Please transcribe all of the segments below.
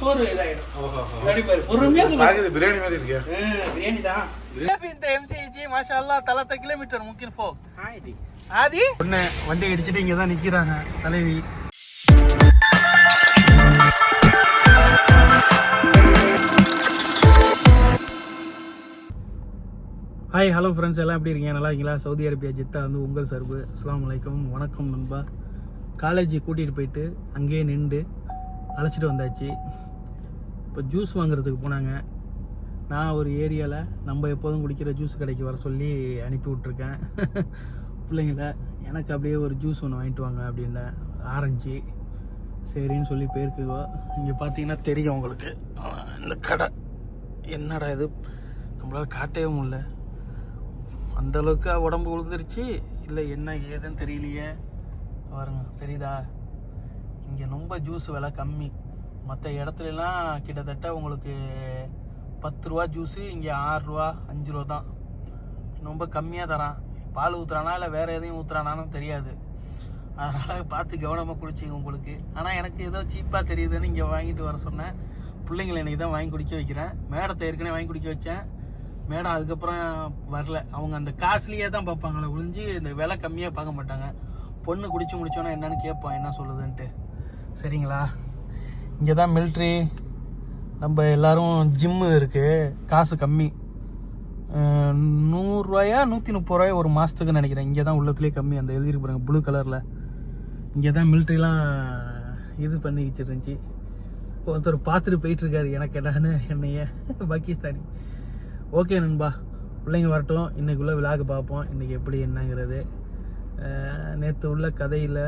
சோறு இதாயிடும். பொறுமையா பிரியாணி மாதிரி இருக்கே. ம், பிரியாணி தான். இந்த எம்சிஜி மாஷா தலத்த கிலோமீட்டர் முக்கிய போ. ஆதி ஆதி? ஒண்ணு வண்டி அடிச்சுட்டு இங்க தான் நிக்கிறாங்க தலைவி. ஹாய் ஹலோ ஃப்ரெண்ட்ஸ் எல்லாம் எப்படி இருக்கீங்க? நல்லா இருக்கீங்களா? சவுதி அரேபியா ஜித்தா வந்து உங்கள் சர்பு. அஸ்ஸலாமு அலைக்கும் வணக்கம் நண்பா. காலேஜ் கூட்டிகிட்டு போயிட்டு அங்கேயே நின்று அழைச்சிட்டு வந்தாச்சு. இப்போ ஜூஸ் வாங்குறதுக்கு போனாங்க. நான் ஒரு ஏரியாவில் நம்ம எப்போதும் குடிக்கிற ஜூஸ் கடைக்கு வர சொல்லி அனுப்பி விட்ருக்கேன் பிள்ளைங்கள எனக்கு அப்படியே ஒரு ஜூஸ் ஒன்று வாங்கிட்டு வாங்க அப்படின்னேன் ஆரஞ்சு சரின்னு சொல்லி போயிருக்குவோ இங்கே பார்த்தீங்கன்னா தெரியும் உங்களுக்கு. இந்த கடை. என்னடா இது? நம்மளால் காட்டவே முடியல. அந்த அளவுக்கு உடம்பு உழுந்துருச்சு இல்லை என்ன ஏதுன்னு தெரியலையே. பாருங்க தெரியுதா? இங்கே ரொம்ப ஜூஸ் விலை கம்மி. மற்ற இடத்துலலாம் கிட்டத்தட்ட உங்களுக்கு பத்து ரூபா ஜூஸு இங்கே ஆறுரூவா அஞ்சு ரூபா தான். ரொம்ப கம்மியாக தரான். பால் ஊற்றுறானா இல்லை வேறு எதையும் ஊற்றுறானான்னு தெரியாது. அதனால் பார்த்து கவனமாக குடிச்சிங்க உங்களுக்கு. ஆனால் எனக்கு ஏதோ சீப்பாக தெரியுதுன்னு இங்கே வாங்கிட்டு வர சொன்னேன். பிள்ளைங்களை இன்னைக்கு தான் வாங்கி குடிக்க வைக்கிறேன். மேடத்தை ஏற்கனவே வாங்கி குடிக்க வச்சேன். மேடம் அதுக்கப்புறம் வரல. அவங்க அந்த காஸ்ட்லியே தான் பார்ப்பாங்களே ஒழிஞ்சு இந்த விலை கம்மியாக பார்க்க மாட்டாங்க. பொண்ணு குடிச்சு முடிச்சோன்னா என்னன்னு கேட்போம் என்ன சொல்லுதுன்ட்டு. சரிங்களா? இங்கே தான் மில்ட்ரி நம்ம எல்லோரும் ஜிம்மு இருக்குது காசு கம்மி. நூறுரூவாயா நூற்றி முப்பது ரூபாய் ஒரு மாதத்துக்கு நினைக்கிறேன். இங்கே தான் உள்ளத்துலேயே கம்மி. அந்த எழுதிட்டு போகிறேன் ப்ளூ கலரில் இங்கே தான் மில்ட்ரிலாம் இது பண்ணி வச்சுருந்துச்சி ஒருத்தர் பார்த்துட்டு போயிட்டுருக்காரு. எனக்கு என்னன்னு என்னைய பாகிஸ்தானி. ஓகே நண்பா பிள்ளைங்க வரட்டும். இன்றைக்குள்ளே விழாக்கு பார்ப்போம். இன்றைக்கி எப்படி என்னங்கிறது. நேற்று உள்ள கதையில்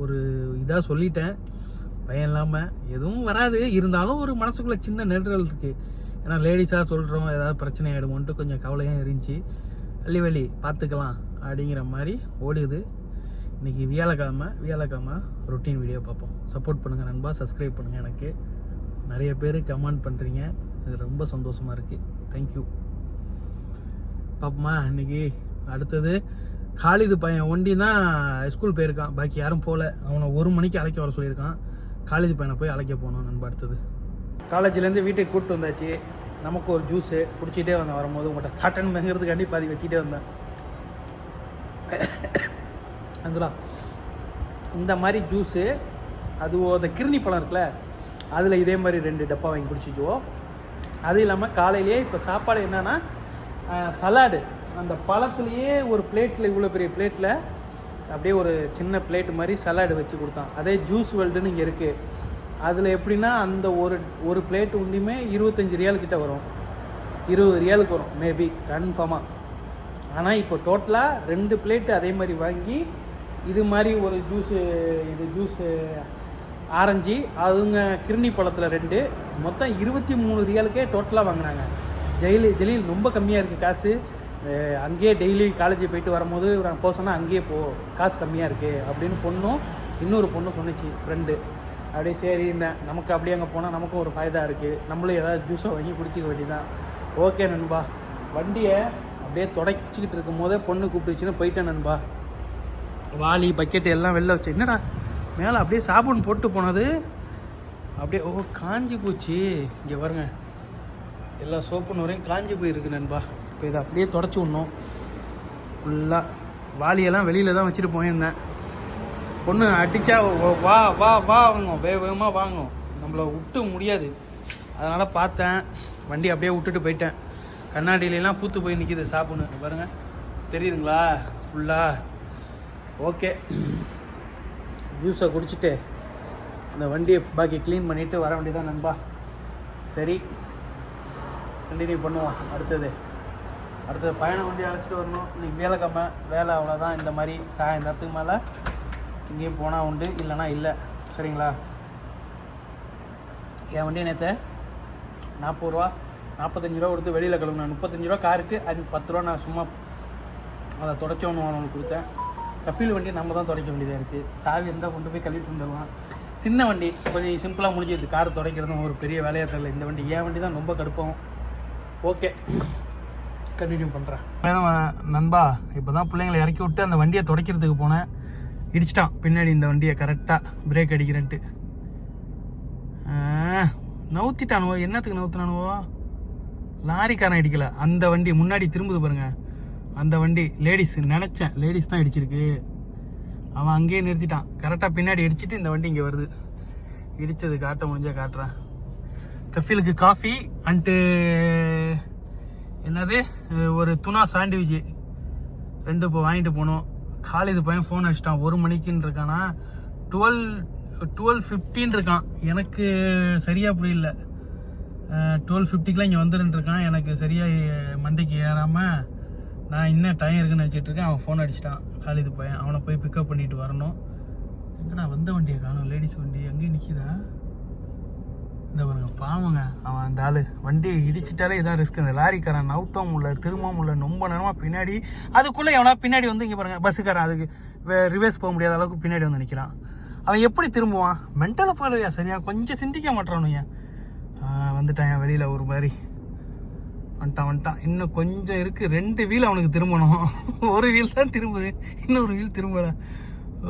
ஒரு இதாக சொல்லிட்டேன். பயம் இல்லாமல் எதுவும் வராது. இருந்தாலும் ஒரு மனசுக்குள்ளே சின்ன நெருடல் இருக்குது ஏன்னா லேடிஸாக சொல்கிறோம் ஏதாவது பிரச்சனை ஆகிடுமோன்ட்டு கொஞ்சம் கவலையாக இருந்துச்சு. அள்ளி வெளி பார்த்துக்கலாம் அப்படிங்கிற மாதிரி ஓடுது. இன்றைக்கி வியாழக்கிழமை வியாழக்கிழமை ரொட்டீன் வீடியோ பார்ப்போம். சப்போர்ட் பண்ணுங்கள் நண்பா சப்ஸ்கிரைப் பண்ணுங்கள் எனக்கு. நிறைய பேர் கமெண்ட் பண்ணுறீங்க அது ரொம்ப சந்தோஷமாக இருக்குது தேங்க்யூ பாப்போமா இன்னைக்கு அடுத்தது காலிது பையன் ஒண்டி தான் ஸ்கூல் போயிருக்கான். பாக்கி யாரும் போகல அவனை ஒரு மணிக்கு அழைக்க வர சொல்லியிருக்கான். காலேஜ் பையனை போய் அழைக்க போகணும் நண்பா அடுத்தது. காலேஜ்லேருந்து வீட்டுக்கு கூப்பிட்டு வந்தாச்சு. நமக்கு ஒரு ஜூஸு குடிச்சிட்டே வந்தேன். வரும்போது உங்கள்கிட்ட காட்டன் மேங்கிறதுக்காண்டி பாதி வச்சுட்டே வந்தேன். அங்குலா இந்த மாதிரி ஜூஸு அது அந்த கிருணி பழம் இருக்குல்ல அதில் இதே மாதிரி ரெண்டு டப்பா வாங்கி குடிச்சிக்குவோம் அது இல்லாமல் காலையிலேயே இப்போ சாப்பாடு என்னென்னா சலாடு அந்த பழத்துலேயே ஒரு பிளேட்டில் இவ்வளோ பெரிய பிளேட்டில் அப்படியே ஒரு சின்ன பிளேட் மாதிரி சலாடு வச்சு கொடுத்தான். அதே ஜூஸ் வேர்ல்டுன்னு இங்கே இருக்குது அதில் எப்படின்னா அந்த ஒரு ஒரு பிளேட் உண்டியுமே இருபத்தஞ்சி ரியால்கிட்ட வரும். இருபது ரியாலுக்கு வரும். மேபி கன்ஃபார்மாக ஆனால் இப்போ டோட்டலாக ரெண்டு பிளேட்டு அதே மாதிரி வாங்கி இது மாதிரி ஒரு ஜூஸு இது ஜூஸு ஆரஞ்சு அதுங்க கிருணி பழத்தில் ரெண்டு. மொத்தம் இருபத்தி மூணு ரியாலுக்கே டோட்டலாக வாங்கினாங்க. ஜெயிலி ஜெலில் ரொம்ப கம்மியாக இருக்குது காசு. அங்கேயே டெய்லி காலேஜ் போயிட்டு வரும்போது நான் போக சொன்னால் அங்கேயே போ காசு கம்மியாக இருக்குது அப்படின்னு பொண்ணும் இன்னொரு பொண்ணும் சொன்னுச்சு ஃப்ரெண்டு அப்படியே சரி இந்த நமக்கு அப்படியே அங்கே போனால் நமக்கும் ஒரு ஃபைதா இருக்குது நம்மளும் ஏதாவது ஜூஸை வாங்கி குடிச்சிக்க வேண்டியதான் ஓகே நண்பா. வண்டியை அப்படியே தொடச்சிக்கிட்டு இருக்கும் போதே பொண்ணு கூப்பிட்டுச்சுன்னு போயிட்டேன் நண்பா. வாளி பக்கெட்டு எல்லாம் வெளில வச்சு என்னடா மேலே அப்படியே சாப்பாடு போட்டு போனது? அப்படியே ஓ காஞ்சி போச்சு. இங்கே பாருங்க. எல்லா சோப்புன்னு வரையும் காஞ்சி போயிருக்கு நண்பா. இப்போ இதை அப்படியே தொடச்சி விடணும். ஃபுல்லாக வாளியெல்லாம் வெளியில் தான் வச்சுட்டு போயிருந்தேன். பொண்ணு அடித்தா வா வா வா வாங்கும் வேக வேகமாக வாங்கும் நம்மளை விட்டு முடியாது. அதனால் பார்த்தேன். வண்டி அப்படியே விட்டுட்டு போயிட்டேன். கண்ணாடியிலலாம் பூத்து போய் நிற்கிது சாப்பிட்ணு பாருங்கள் தெரியுதுங்களா? ஃபுல்லாக ஓகே. ஜூஸை குடிச்சிட்டு அந்த வண்டியை பாக்கி க்ளீன் பண்ணிவிட்டு வர வேண்டியதான் நண்பா. சரி. கண்டினியூ பண்ணுவோம். அடுத்தது. அடுத்து பயண வண்டி அழைச்சிட்டு வரணும். இன்றைக்கி வேலைக்கிழமை வேலை அவ்வளோதான் இந்த மாதிரி சாயந்தரத்துக்கு மேலே இங்கேயும் போனால் உண்டு இல்லைன்னா இல்லை. சரிங்களா? என் வண்டி நேற்று நாற்பது ரூபா நாற்பத்தஞ்சு ரூபா கொடுத்து வெளியில் கிளம்புனேன். முப்பத்தஞ்சு ரூபா காருக்கு அது பத்து ரூபா நான் சும்மா அதை தொடச்சி ஒன்று அவனுக்கு கொடுத்தேன். கஃபீல் வண்டி நம்ம தான் துடைக்க வேண்டியதாக இருக்குது சாவி இருந்தால் கொண்டு போய் கழுவிட்டு வந்துடலாம். சின்ன வண்டி கொஞ்சம் சிம்பிளாக முடிஞ்சது. கார் துடைக்கிறதும் ஒரு பெரிய வேலையாக தெரியல. இந்த வண்டி என் வண்டி தான் ரொம்ப கடுப்பாகும் ஓகே. கண்டினியூ பண்ணுறேன் நண்பா இப்போ தான் பிள்ளைங்களை இறக்கி விட்டு அந்த வண்டியை துடைக்கிறதுக்கு போனேன். இடிச்சிட்டான். பின்னாடி இந்த வண்டியை கரெக்டாக பிரேக் அடிக்கிறேன்ட்டு. நவுத்திட்டானுவோ? என்னத்துக்கு நவுத்தினானுவோ? லாரிக்காரன் அடிக்கல. அந்த வண்டி முன்னாடி திரும்புது பாருங்க. அந்த வண்டி லேடிஸ் நினச்சேன். லேடிஸ் தான் இடிச்சிருக்கு. அவன் அங்கேயே நிறுத்திட்டான். கரெக்டாக பின்னாடி இடிச்சிட்டு இந்த வண்டி இங்கே வருது. இடித்தது காட்ட முடிஞ்சால் காட்டுறேன். கஃபீலுக்கு காஃபி அண்ட்டு என்னது? ஒரு துணா சாண்ட்விட்ச் ரெண்டு இப்போ வாங்கிட்டு போனோம். காலேஜ் பையன் ஃபோன் அடிச்சிட்டான். ஒரு மணிக்குன்னு இருக்கானா? டுவெல் டுவெல் ஃபிஃப்டின் இருக்கான். எனக்கு சரியாக புரியல. டுவெல் ஃபிஃப்டிக்கெலாம் இங்கே வந்துருன்னு இருக்கான். எனக்கு சரியாக மண்டைக்கு ஏறாமல் நான் இன்னும் டைம் இருக்குன்னு நினச்சிட்டுருக்கேன் அவன் ஃபோன் அடிச்சிட்டான். காலேஜ் பையன். அவனை போய் பிக்கப் பண்ணிட்டு வரணும். எங்கடா வந்த வண்டியை காணும்? லேடிஸ் வண்டி. அங்கேயும் நிற்கிதா இந்த பாருங்க பாவங்க. அவன் அந்த ஆள். வண்டியை இடிச்சிட்டாலே இதான் ரிஸ்க் இந்த லாரிக்காரன் நவுத்தம் உள்ள திரும்பவும் உள்ள ரொம்ப நேரமாக பின்னாடி அதுக்குள்ளே எவனா பின்னாடி வந்து இங்கே பாருங்கள் பஸ்ஸுக்காரன் அதுக்கு ரிவர்ஸ் போக முடியாத அளவுக்கு பின்னாடி வந்து நிற்கிறான் அவன் எப்படி திரும்புவான்? மென்டலை போலையா சரியா? கொஞ்சம் சிந்திக்க மாட்டானுங்க வந்துட்டான் வெளியில் ஒரு மாதிரி. வந்துட்டான் வந்துட்டான். இன்னும் கொஞ்சம் இருக்குது ரெண்டு வீல் அவனுக்கு திரும்பணும். ஒரு வீல் தான் திரும்புது. இன்னொரு வீல் திரும்பலை.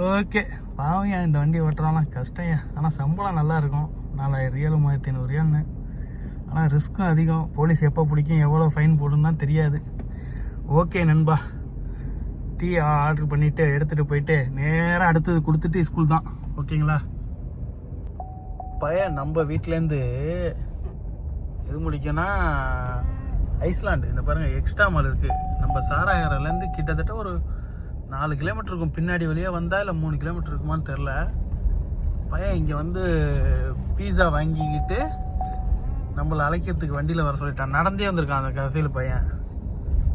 ஓகே பாவையா இந்த வண்டி ஓட்டுறாலாம் கஷ்டம்யா ஆனால் சம்பளம் நல்லா இருக்கும். நாலாயிரம் ரியல் மூவாயிரத்தி ஐநூறு ஆனால் ரிஸ்க்கும் அதிகம். போலீஸ் எப்போ பிடிக்கும் எவ்வளோ ஃபைன் போடுன்னு தான் தெரியாது. ஓகே நண்பா. டீ ஆர்டர் பண்ணிவிட்டு எடுத்துகிட்டு போயிட்டு நேராக அடுத்தது கொடுத்துட்டு ஸ்கூல் தான். ஓகேங்களா? பையன் நம்ம வீட்டிலேருந்து எது முடிக்கனா ஐஸ்லாண்டு. இந்த பாருங்கள் எக்ஸ்ட்ரா மால் இருக்குது நம்ம சாராயரிலேருந்து கிட்டத்தட்ட ஒரு நாலு கிலோமீட்டருக்கும் பின்னாடி வழியாக வந்தால் இல்லை மூணு கிலோமீட்டர் இருக்குமான்னு தெரில. பையன் இங்கே வந்து பீஸா வாங்கிக்கிட்டு நம்மளை அழைக்கிறதுக்கு வண்டியில் வர சொல்லிட்டான் நடந்தே வந்திருக்கான் அந்த கஃபேல பையன்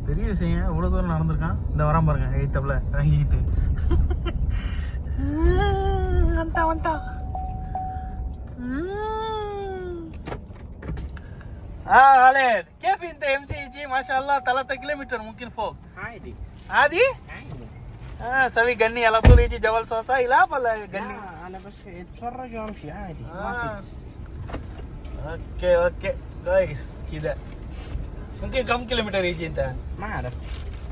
பெரிய விஷயம் இவ்வளோ தூரம் நடந்திருக்கான் இந்த வரான் பாருங்க எய்த்தப்பில் வாங்கிக்கிட்டு வந்துட்டான் வந்துட்டான் اه خالد كيف انت ام سي جي ما شاء الله 3 كيلومتر ممكن فوق عادي عادي عادي સવી ગન્ની અલા તું લેજી જવલ સોસા ઇલા પલ ગન્ની અને બસ એ થોરો જો આમ છે ઓકે ઓકે ગાઈસ કીધા મુમકિન કમ કિલોમીટર ಈಜಿ ಅಂತ? ಮಾರ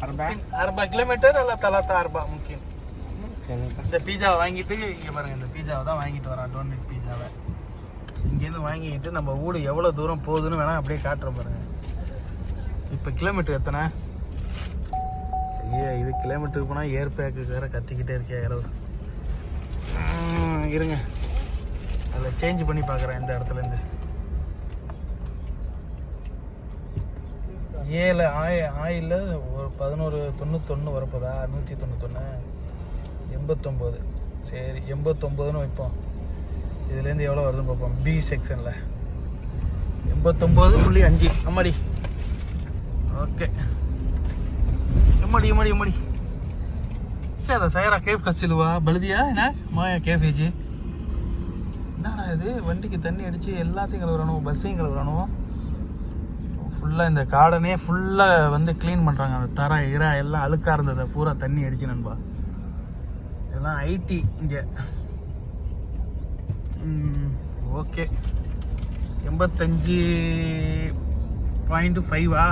ಅರ್ಬಾ? ಅರ್ಬಾ ಕಿಲೋಮೀಟರ್ ಅಲ್ಲ ತಲಾತ ಅರ್ಬಾ இந்த பீஸாவை வாங்கிட்டு இங்கே பாருங்கள் இந்த பீஸாவை தான் வாங்கிட்டு வரான் டோன்ட் பீஸாவை இங்கேருந்து வாங்கிக்கிட்டு நம்ம ஊடு எவ்வளோ தூரம் போகுதுன்னு வேணால் அப்படியே காட்டுற பாருங்கள் இப்போ கிலோமீட்டர் எத்தனை ஐயா இது கிலோமீட்டருக்கு போனால் ஏர் பேக்கு வேற கத்திக்கிட்டே இருக்கே இரவு இருங்க. அதில் சேஞ்ச் பண்ணி பார்க்குறேன் இந்த இடத்துலேருந்து ஏழு ஆய ஆயில் ஒரு பதினோரு தொண்ணூத்தொன்று வரப்போதா? நூற்றி தொண்ணூத்தொன்று எண்பத்தொம்போது. சரி எண்பத்தொம்போதுன்னு வைப்போம். இதுலேருந்து எவ்வளோ வருதுன்னு பார்ப்போம். பி செக்ஷனில் எண்பத்தொம்போது புள்ளி அஞ்சு. அம்மாடி ஓகே எம்மாடி எம்மாடி சரி அதை சைரா கேஃப் கசிலுவா பழுதியா? என்ன? மாயா கேஃப் ஏஜி. என்னடா இது? வண்டிக்கு தண்ணி அடித்து எல்லாத்தையும் கழுவுறானுவோ பஸ்ஸையும் கழுவுறானுவோ ஃபுல்லாக இந்த கார்டனே ஃபுல்லாக வந்து க்ளீன் பண்ணுறாங்க அந்த தர இரா எல்லாம் அழுக்காக இருந்ததை பூரா தண்ணி அடிச்சு நண்பா. இதெல்லாம் ஐடி இங்கே. ஓகே எண்பத்தஞ்சு பாயிண்ட் ஃபைவா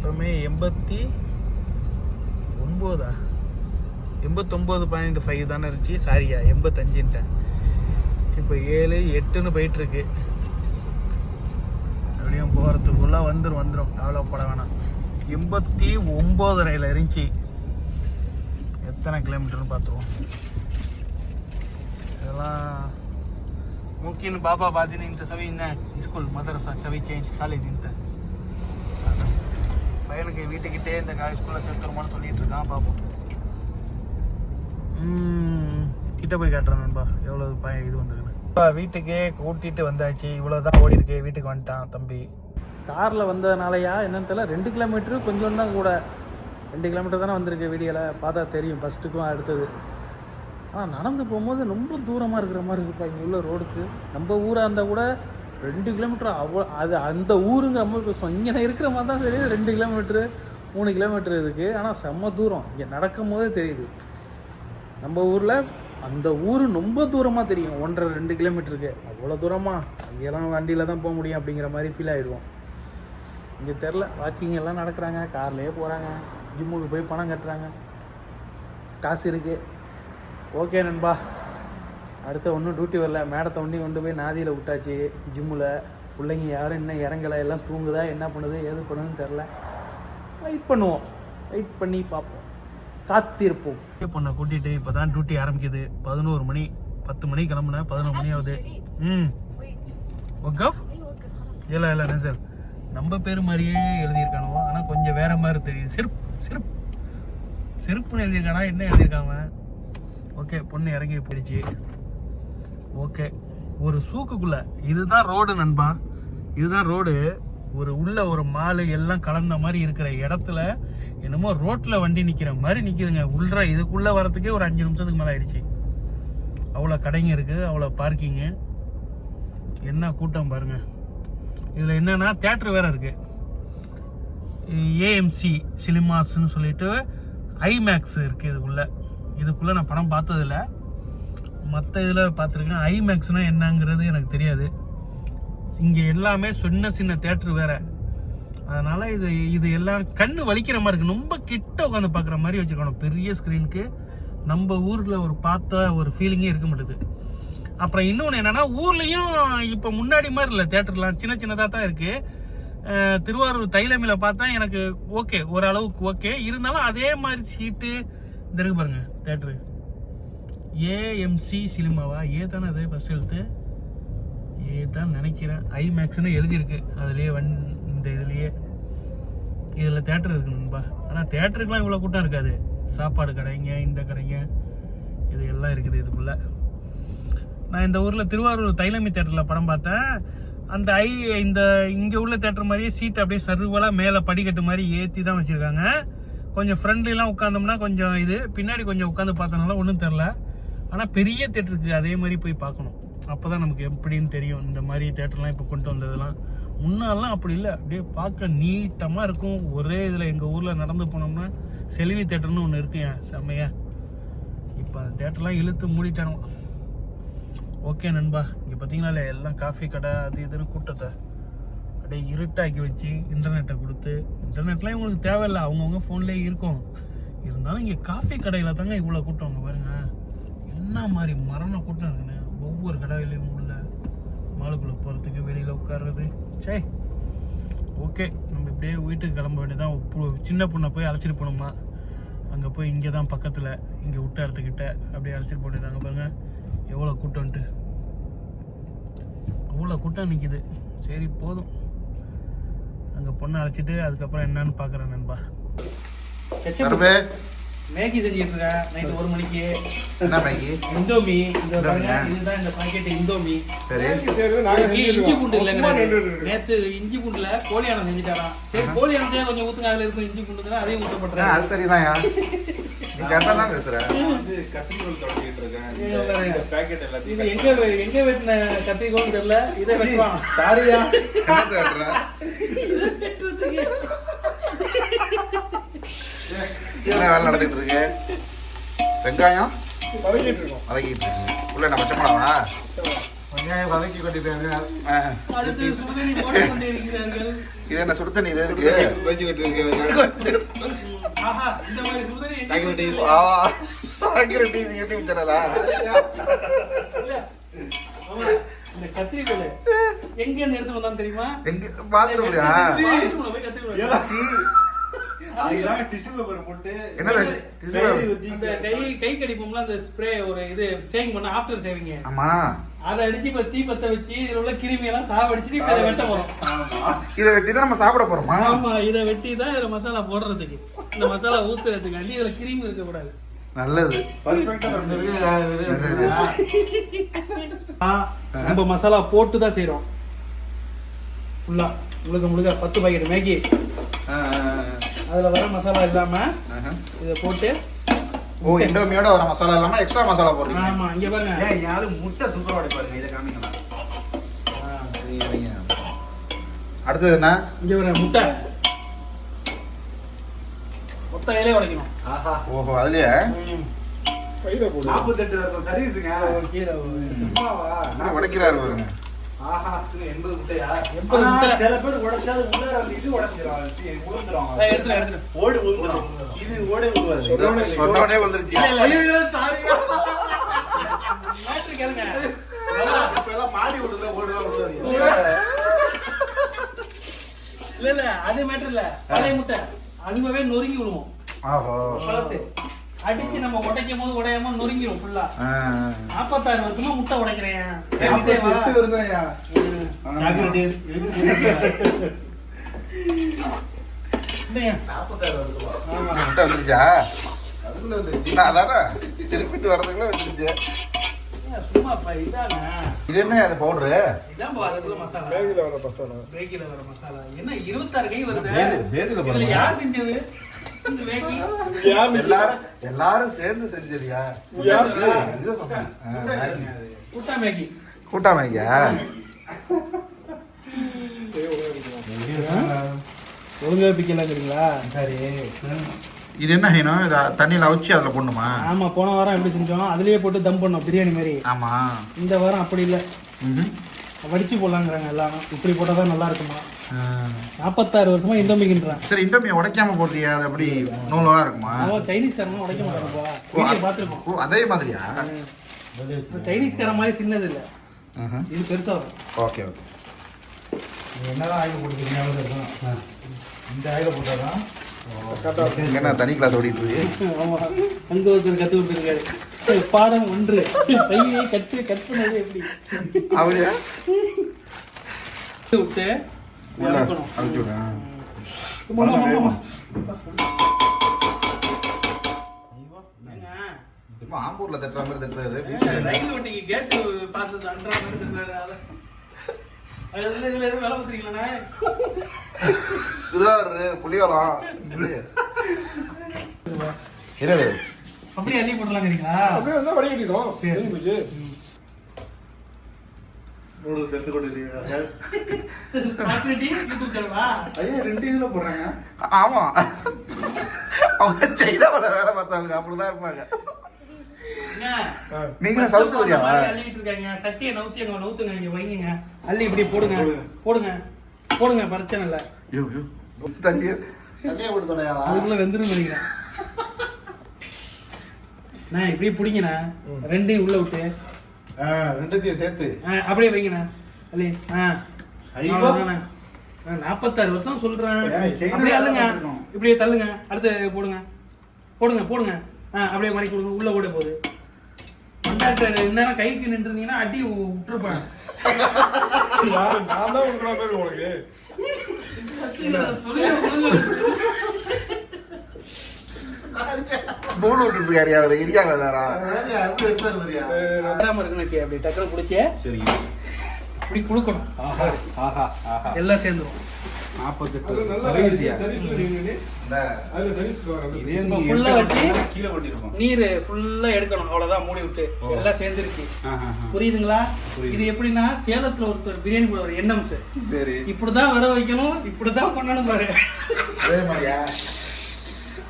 மொத்தமே எண்பத்தி ஒம்போதா எண்பத்தொம்போது பாயிண்ட் ஃபைவ் தானே இருந்துச்சு. சாரியா எண்பத்தஞ்சுன்ட்டேன். இப்போ ஏழு எட்டுன்னு போயிட்டுருக்கு. அப்படியும் போகிறதுக்குள்ளே வந்துடும் வந்துடும் கவலைப்பட வேணாம். எண்பத்தி ஒம்போதரையில் இருந்துச்சு. எத்தனை கிலோமீட்டர்னு பார்த்துருவோம். இதெல்லாம் முக்கியன்னு baba badin இந்த சவி என்ன school மதரசா சவி சேஞ்ச் காலேஜ் இந்த. பையனுக்கு வீட்டுக்கிட்டே இந்த ஸ்கூலில் சேர்த்துருமான்னு சொல்லிட்டு இருக்கான் பார்ப்போம் ம், கிட்ட போய் காட்டுறேன் நண்பா. எவ்வளோ பையன் இது வந்திருக்குன்னு. இப்போ வீட்டுக்கே கூட்டிட்டு வந்தாச்சு. இவ்வளோ தான் ஓடி இருக்கு. வீட்டுக்கு வந்துட்டான் தம்பி. காரில் வந்ததுனாலயா என்னன்னு தெரியல. ரெண்டு கிலோமீட்டரு கொஞ்சம் தான் கூட. ரெண்டு கிலோமீட்டர் தானே வந்திருக்கு வீடியோவில் பார்த்தா தெரியும். ஃபஸ்ட்டுக்கும் அடுத்தது. ஆனால் நடந்து போகும்போது ரொம்ப தூரமாக இருக்கிற மாதிரி இருக்குப்பா இங்கே உள்ள ரோடுக்கு நம்ம ஊராக இருந்தால் கூட ரெண்டு கிலோமீட்டர் அவ்வளோ அது அந்த ஊருங்கிற மாதிரி பேசுவோம். இங்கே இருக்கிற மாதிரி தான் தெரியுது. ரெண்டு கிலோமீட்ரு மூணு கிலோமீட்டர் இருக்குது ஆனால் செம்ம தூரம். இங்கே நடக்கும் போதே தெரியுது. நம்ம ஊரில் அந்த ஊர் ரொம்ப தூரமாக தெரியும். ஒன்றரை ரெண்டு கிலோமீட்டருக்கு அவ்வளோ தூரமாக அங்கெல்லாம் வண்டியில் தான் போக முடியும் அப்படிங்கிற மாதிரி ஃபீல் ஆகிடுவோம் இங்கே தெரில வாக்கிங் எல்லாம் நடக்கிறாங்க. கார்லேயே போகிறாங்க ஜிம்முக்கு போய் பணம் கட்டுறாங்க. காசு இருக்குது ஓகே நண்பா. அடுத்த ஒன்றும் டியூட்டி வரல. மேடத்தை ஒண்டி கொண்டு போய் நாதியில் விட்டாச்சு. ஜிம்மில் பிள்ளைங்க யாரும் இன்னும் இறங்கலை. எல்லாம் தூங்குதா? என்ன பண்ணுது? ஏது பண்ணுதுன்னு தெரில வெயிட் பண்ணுவோம். வெயிட் பண்ணி பார்ப்போம். காத்திருப்போம். பொண்ணை கூட்டிகிட்டு இப்போ தான் டியூட்டி ஆரம்பிக்குது. பதினோரு மணி பத்து மணி கிளம்புனேன். பதினோரு மணி ஆகுது. ம். ஒக்கஃப் இல்லை இல்லை நெசர் நம்ம பேர் மாதிரியே எழுதியிருக்கானோ ஆனால் கொஞ்சம் வேற மாதிரி தெரியுது. செருப்பு செருப்பு செருப்புன்னு எழுதியிருக்கானா? என்ன எழுதியிருக்காங்க ஓகே பொண்ணு இறங்கி போயிடுச்சு. ஓகே. ஒரு சூக்குக்குள்ள இதுதான் ரோடு நண்பா. இதுதான் ரோடு. ஒரு உள்ள ஒரு மாலு எல்லாம் கலந்த மாதிரி இருக்கிற இடத்துல என்னமோ ரோட்ல வண்டி நிக்கிற மாதிரி நிக்குதுங்க. உள்ள இதுக்குள்ள வரத்துக்கே ஒரு அஞ்சு நிமிஷத்துக்கு மேல ஆயிடுச்சு. அவ்வளோ கடைங்க இருக்கு அவ்வளோ பார்க்கிங்கு. என்ன கூட்டம் பாருங்க. இதுல என்னன்னா தேட்டர் வேற இருக்கு. ஏஎம்சி சினிமாஸ்ன்னு சொல்லிட்டு ஐமேக்ஸ் இருக்கு இதுக்குள்ள. இதுக்குள்ள நான் படம் பார்த்ததில்ல. மற்ற இதில் பார்த்துருக்கேன் ஐமேக்ஸ்னால் என்னங்கிறது எனக்கு தெரியாது. இங்கே எல்லாமே சின்ன சின்ன தேட்டர் வேற. அதனால் இது இது எல்லாம் கண் வலிக்கிற மாதிரி இருக்கு. ரொம்ப கிட்ட உட்காந்து பார்க்குற மாதிரி வச்சிருக்கணும். பெரிய ஸ்க்ரீனுக்கு நம்ம ஊரில் ஒரு பார்த்த ஒரு ஃபீலிங்கே இருக்க மாட்டுது. அப்புறம் இன்னொன்று என்னன்னா ஊர்லேயும் இப்போ முன்னாடி மாதிரி இல்லை தேட்டர்லாம் சின்ன சின்னதாக தான் இருக்குது திருவாரூர் தைலமில் பார்த்தா எனக்கு ஓகே ஓரளவுக்கு ஓகே இருந்தாலும் அதே மாதிரி சீட்டு இந்த இருக்கு பாருங்க தேட்டரு ஏஎம்சி சினிமாவா? ஏ தானே அது ஃபஸ்ட் எழுத்து. ஏ தான் நினைக்கிறேன். ஐமேக்ஸ்னு எழுதியிருக்கு. அதுலேயே வன் இந்த இதுலேயே. இதில் தேட்டர் இருக்கு நண்பா. ஆனால் தேட்டருக்குலாம் இவ்வளோ கூட்டம் இருக்காது. சாப்பாடு கடைங்க இந்த கடைங்க இது எல்லாம் இருக்குது இதுக்குள்ள. நான் இந்த ஊரில் திருவாரூர் தைலமி தேட்டரில் படம் பார்த்தேன். அந்த ஐ இந்த இங்கே உள்ள தேட்டர் மாதிரியே சீட் அப்படியே சர்வலாக மேலே படிக்கட்டு மாதிரி ஏற்றி தான் வச்சுருக்காங்க. கொஞ்சம் ஃப்ரண்ட்லாம் உட்காந்தோம்னா கொஞ்சம் இது. பின்னாடி கொஞ்சம் உட்காந்து பார்த்தனால ஒன்றும் தெரில. ஆனால் பெரிய தேட்டருக்கு அதே மாதிரி போய் பார்க்கணும். அப்போ தான் நமக்கு எப்படின்னு தெரியும். இந்த மாதிரி தேட்டர்லாம் இப்போ கொண்டு வந்ததெல்லாம். முன்னாலாம் அப்படி இல்லை. அப்படியே பார்க்க நீட்டமாக இருக்கும். ஒரே இதில் எங்கள் ஊரில் நடந்து போனோம்னா செல்வி தேட்டர்னு ஒன்று இருக்குங்க செம்மையா. இப்போ அந்த தேட்டர்லாம் இழுத்து மூடிட்டானோ ஓகே நண்பா. இங்கே பார்த்தீங்களா எல்லாம் காஃபி கடை அது இதுன்னு கூட்டத்தை. அப்படியே இருட்டாக்கி வச்சு இன்டர்நெட்டை கொடுத்து இன்டர்நெட்லாம் இவங்களுக்கு தேவையில்லை. அவங்கவுங்க ஃபோன்லேயே இருக்கும். இருந்தாலும் இங்கே காஃபி கடையில் தாங்க இவ்வளோ கூட்டம். அங்கே பாருங்கள் என்ன மாதிரி மரண கூட்டம் இருக்குன்னு ஒவ்வொரு கடையிலையும் உள்ள மாலுக்குள்ளே போகிறதுக்கு வெளியில் உட்கார்றது. சே ஓகே நம்ம இப்படியே வீட்டுக்கு கிளம்ப வேண்டியதான் சின்ன பொண்ணை போய் அழைச்சிட்டு போகணுமா? அங்கே போய் இங்கே தான் பக்கத்தில் இங்கே விட்ட இடத்துக்கிட்ட அப்படியே அழைச்சிட்டு போனதாங்க பாருங்கள் எவ்வளோ கூட்டம்ன்ட்டு அவ்வளோ கூட்டம் நிற்கிது சரி போதும். அங்கே பொண்ணை அழைச்சிட்டு அதுக்கப்புறம் என்னன்னு பார்க்குறேன் நண்பா. மேகி செஞ்சுட்டு இருக்கேன் நைட்டு ஒரு மணிக்கு. என்ன மேகி? இந்தோமி. இந்த இதுதான் இந்த பாக்கெட் இந்தோமி. சரி. இஞ்சி பூண்டு இல்லைங்க நேத்து இஞ்சி பூண்டுல கோழியானம் செஞ்சுட்டாராம் சரி கோழியானத்தையே கொஞ்சம் ஊத்துங்க. அதுல இருக்கும் இஞ்சி பூண்டு அதையும் ஆ, ஊத்தப்படுறேன் அது சரிதான்யா. நீ தான் பேசுற. இது எங்க எங்க வெட்டின கத்திரிக்கோன்னு தெரியல. இதை வெட்டுவான். சாரியா? என்ன வேலை நடந்துட்டு இருக்கு வெங்காயம்? பழகிட்டு இருக்கோம். வதக்கிட்டு இருக்கு உள்ள என்ன பச்சை மிளகா? வெங்காயம் வதக்கி கொட்டிட்டு ஆ. அடுத்து சுடுதண்ணி போட்டு கொண்டு இருக்கிறார்கள் இது என்ன சுடு தண்ணி இது இருக்கு? ஆ, சாக்ரட்டிஸ் யூடியூப் சேனலா இந்த கத்திரிக்கோல் எங்க இருந்து எடுத்து வந்தான்னு தெரியுமா? எங்க பாத்ரூம்லயா? சீ டிஷ்யூ பேப்பர் போட்டு கை கை கடிப்போம்ல அந்த ஸ்ப்ரே ஒரு இது சேவிங் பண்ண ஆஃப்டர் சேவிங் ஆமா. அதை அடிச்சு இப்ப தீ பத்த வச்சு இதுல உள்ள கிருமி எல்லாம் சாவடிச்சு இப்ப இதை வெட்ட போறோம். ஆமா. இதை வெட்டி தான் நம்ம சாப்பிட போறோமா? ஆமா இதை வெட்டி தான் இதுல மசாலா போடுறதுக்கு. இந்த மசாலா ஊத்துறதுக்கு. அள்ளி இதுல கிருமி இருக்க கூடாது. நல்லது. பர்ஃபெக்ட்டா நம்ம மசாலா போட்டு தான் செய்றோம். ஃபுல்லா முழுக்க முழுக்க பத்து பாக்கெட் மேகி. அதுல வர மசாலா இல்லாம ஆஹா. இதை போட்டு ஓ இண்டோமியோட வர மசாலா இல்லாம எக்ஸ்ட்ரா மசாலா போடுறீங்க. ஆமா இங்க பாருங்க. ஏன் யாரு முட்டை சூப்பரா உடைப்பாருங்க இதை காமிங்களா ஆ, சரிங்க, சரிங்க. அடுத்தது என்ன? இங்க பாருங்க முட்டை. இலையை உடைக்கணும் ஆஹா. ஓஹோ அதுலயே. நாற்பத்தெட்டு வருஷம் சர்வீஸுங்க கீழே உடைக்கிறாரு பாருங்க. சில பேர் உடைச்சாது உள்ளார அந்த இது எடுத்துரு எடுத்துரு. ஓடு உளுந்துரும் இது ஓடே. இப்ப எல்லாம் மாடி விட்டுல ஓடுதான் விடுவாங்க இல்ல இல்ல அது மேட்டர் இல்ல. பழைய முட்டை. அதுவே நொறுங்கி பழசு. அடிச்சு நம்ம உடைக்கும் போது உடையாம நொறுங்கிரும் ஃபுல்லா. நாற்பத்தாறு வருஷமா முட்டை உடைக்கிறேன். எட்டு வருஷம் ஐயா. முட்டை வந்துருச்சா? திருப்பிட்டு வரதுக்குள்ள வந்துருச்சு. இது என்ன அது பவுடரு இதான் அதுக்குள்ள மசாலா. பேகில வர பசங்க பேக்கில வர மசாலா. என்ன இருபத்தாறு கை வருது? பேது பேதுல யார் செஞ்சது? எல்லாரும் எல்லாரும் சேர்ந்து செஞ்சதியா. கூட்டா மேகியா? ஒழுங்கா பிக்கலாங்கிறீங்களா சரி. இது என்ன செய்யணும் இதை தண்ணியில் அவிச்சு அதில் போடணுமா? ஆமா போன வாரம் எப்படி செஞ்சோம்? அதுலயே போட்டு தம் பண்ணோம் பிரியாணி மாதிரி. ஆமா. இந்த வாரம் அப்படி இல்ல. வடிச்சு போடலாங்கிறாங்க எல்லாரும். இப்படி போட்டா தான் நல்லா இருக்குமா. நாற்பத்தாறு வருஷமா இந்தோமிக்கின்றான் சரி இண்டோமியை உடைக்காம போடுறியா அது அப்படி நூலெல்லாம் இருக்குமா? அவன் சைனீஸ்காரங்க உடைக்க மாட்டாங்கப்பா பார்த்துருக்கோம் ஓ அதே மாதிரியா? சைனீஸ்கார மாதிரி சின்னது இல்ல. இது பெருசா வரும். Okay okay. என்னதான் ஆயில் கொடுக்குறீங்க இந்த ஆயில போட்டாதான் என்ன தனி கிளாஸ் ஓடிட்டு இருக்கு? ஆமா. அங்க ஒருத்தர் கத்து கொடுத்துருக்காரு. பாடம் ஒன்று. கட்டு கட் பண்ணது எப்படி? அப்படியா? விட்டு ஆம்பூர்ல தட்டுற மாதிரி தட்டுறாரு ரயில் வண்டிக்கு கேட்டு பாசஸ் அன்றா மாதிரி திட்டுறாரு, அத- அது இதுல எதுவும் வேலை பார்த்துறீங்களாண்ணே? திருவாரூர் புளியோலம் என்னது அப்படியே அள்ளி போடலாங்கிறீங்களா? அப்படியே வந்தா வடிகட்டிடும் சரி நூடுல்ஸ் எடுத்து கொண்டு சாக்லேட்டி, யூடியூப் சேனலா? ஐயா ரெண்டு இதுல போடுறாங்க. ஆமா. அவங்க சைனாவில் வேலை பார்த்தவங்க அப்படிதான் இருப்பாங்க. என்ன? நீங்க சவுத் அந்த கொரியாவா அள்ளிட்டு இருக்காங்க. சட்டியை நவுத்தி அங்க நவுத்துங்க, இங்க வைங்க. அள்ளி இப்படி போடுங்க. போடுங்க. போடுங்க. பிரச்சனை இல்லை ஐயோ ஐயோ. தண்ணி தண்ணியை கொடுத்தோடையாவா அதுக்குள்ள வெந்துரும் நினைக்கிறேன் நான் இப்படியே பிடிங்கண்ணா. ரெண்டையும் உள்ள விட்டு. ரெண்டுத்தையும் சேர்த்து. அப்படியே வைங்கண்ணா. அல்லி ஆ. ஐயோ. நாற்பத்தாறு வருஷம் சொல்றேன். அப்படியே அள்ளுங்க. இப்படியே தள்ளுங்க. அடுத்து போடுங்க. போடுங்க போடுங்க. ஆ அப்படியே மடக்கி கொடுங்க. உள்ள ஓட போகுது. கண்டாக்டர் இந்நேரம் கைக்கு நின்றுருந்தீங்கன்னா அடி விட்டுருப்பேன் யாரு நான் தான் கொடுக்குறேன் உனக்கு. நூல் விட்டுட்டு இருக்காரு அவர்? இருக்காங்க வேறா எப்படி எடுத்தாரு வரியா வராம இருக்குன்னு அப்படி டக்குனு பிடிச்சி. சரி இப்படி கொடுக்கணும். ஆஹா ஆஹா ஆஹா. எல்லாம் நீர் ஃபுல்லா எடுக்கணும் அவ்வளவுதான் மூடி விட்டு. எல்லாம் சேர்ந்துருச்சு. ஆஹா புரியுதுங்களா? புரியுது. இது எப்படின்னா சேலத்துல ஒருத்தர் பிரியாணி போட ஒரு எண்ணம் சார். சரி. இப்படிதான் வர வைக்கணும் இப்படிதான் பண்ணணும் பாரு.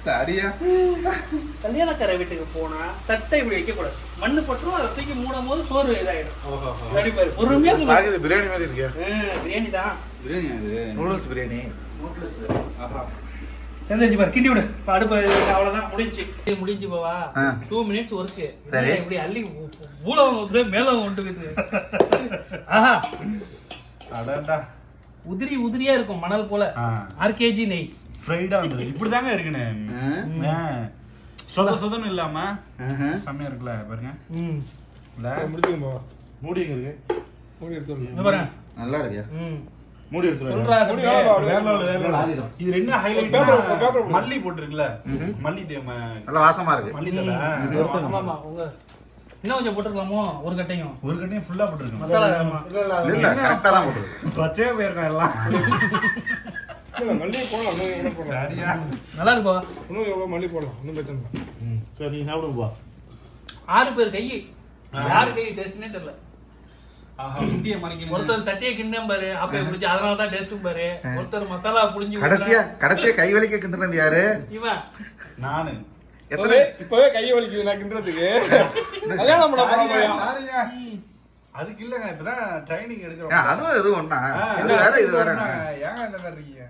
சரியா? கல்யாணக்கார வீட்டுக்கு போனா தட்டை இப்படி வைக்க கூடாது மண்ணு பற்றும் அதை தூக்கி மூடும் போது சோறு இதாயிடும். பொறுமையா பாக்குது பிரியாணி மாதிரி இருக்கு. பிரியாணி தான். பிரியாணி அது? நூடுல்ஸ் பிரியாணி. ஆஹா. தெரிஞ்சு பாரு கிண்டி விடு. அடுப்பு அவ்வளவுதான் முடிஞ்சு இது முடிஞ்சு போவா. டூ மினிட்ஸ் ஒர்க்கு சரி. இப்படி அள்ளி பூலவங்க வந்து மேல கொண்டு ஆஹா. அடடா. உதிரி உதிரியா இருக்கும் மணல் போல. ஆ. ஆர்கேஜி நெய். ஃப்ரைடா இருந்தது. இப்படிதாங்க இருக்குண்ணே ஆ. சொத சொதன்னு இல்லாம செம்மையா இருக்குல்ல பாருங்க. ம். இல்ல மூடி எங்க இருக்கு? நல்லா மூடி எடுத்து. வேற level, வேற level. ஆடிடும். இது என்ன ஹைலைட். மல்லி போட்டுருக்குல்ல. மல்லி தே- ம- நல்லா வாசமா இருக்கு. மல்லி தலை இன்னும் கொஞ்சம் போட்டுருக்கலாமோ? ஒரு கட்டையும். ஒரு கட்டையும் ஃபுல்லா போட்டுருக்கோம் மசாலா ஆமா. இல்ல கரெக்டா தான் போட்டுருக்கு. பச்சையா போயிருக்கோம் எல்லாம். மல்லி போடலாம் இன்னும் எவ்வளோ போடலாம் சரியா? நல்லா இருக்கோ இன்னும் எவ்வளோ மல்லி போடலாம் ஒன்றும் பிரச்சனை இல்லை. சரி நீ சாப்பிடுப்பா ஆறு பேர் கை. யாரு கை? டேஸ்ட்னே தெரியல. ஒருத்தர் சட்டியை கிண்ணம் பாரு அப்ப புடிச்சு அதனால தான் பாரு. ஒருத்தர் மசாலா புளிஞ்சு கடைசியா கடைசியா கை வலிக்க கிண்டுனது யாரு? இவன். நானு. எத்தனை? இப்பவே கை வலிக்குது நான் கிண்டுறதுக்கு. கல்யாணம் பண்ண போறோம். அதுக்கு இல்லங்க இப்பதான் ட்ரைனிங் எடுக்கிறோம். அதுவும் இது ஒண்ணா? இது வேற இது வேற. ஒண்ணா. ஏங்க இந்த மாதிரி இருக்கீங்க?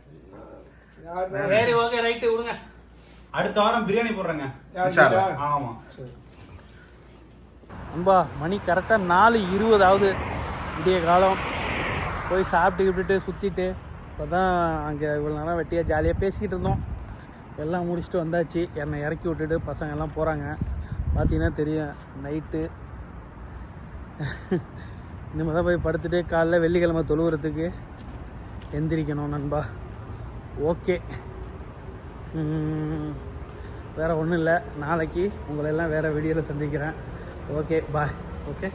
சரி ஓகே ரைட்டு விடுங்க. அடுத்த வாரம் பிரியாணி போடுறேங்க. இன்ஷா அல்லாஹ். ஆமா. நண்பா மணி கரெக்டாக நாலு இருபதாவது விடிய காலம். போய் சாப்பிட்டு கிப்பிட்டு சுற்றிட்டு இப்போ தான் அங்கே இவ்வளோ நேரம் வெட்டியாக ஜாலியாக பேசிக்கிட்டு இருந்தோம். எல்லாம் முடிச்சுட்டு வந்தாச்சு. என்னை இறக்கி விட்டுட்டு பசங்க எல்லாம் போகிறாங்க பார்த்தீங்கன்னா தெரியும் நைட்டு இனிமேல் தான் போய் படுத்துட்டு காலைல வெள்ளிக்கிழமை தொழுவுறதுக்கு எந்திரிக்கணும் நண்பா. ஓகே. வேறு ஒன்றும் இல்லை. நாளைக்கு உங்களெல்லாம் வேறு வீடியோவில் சந்திக்கிறேன். Okay bye okay?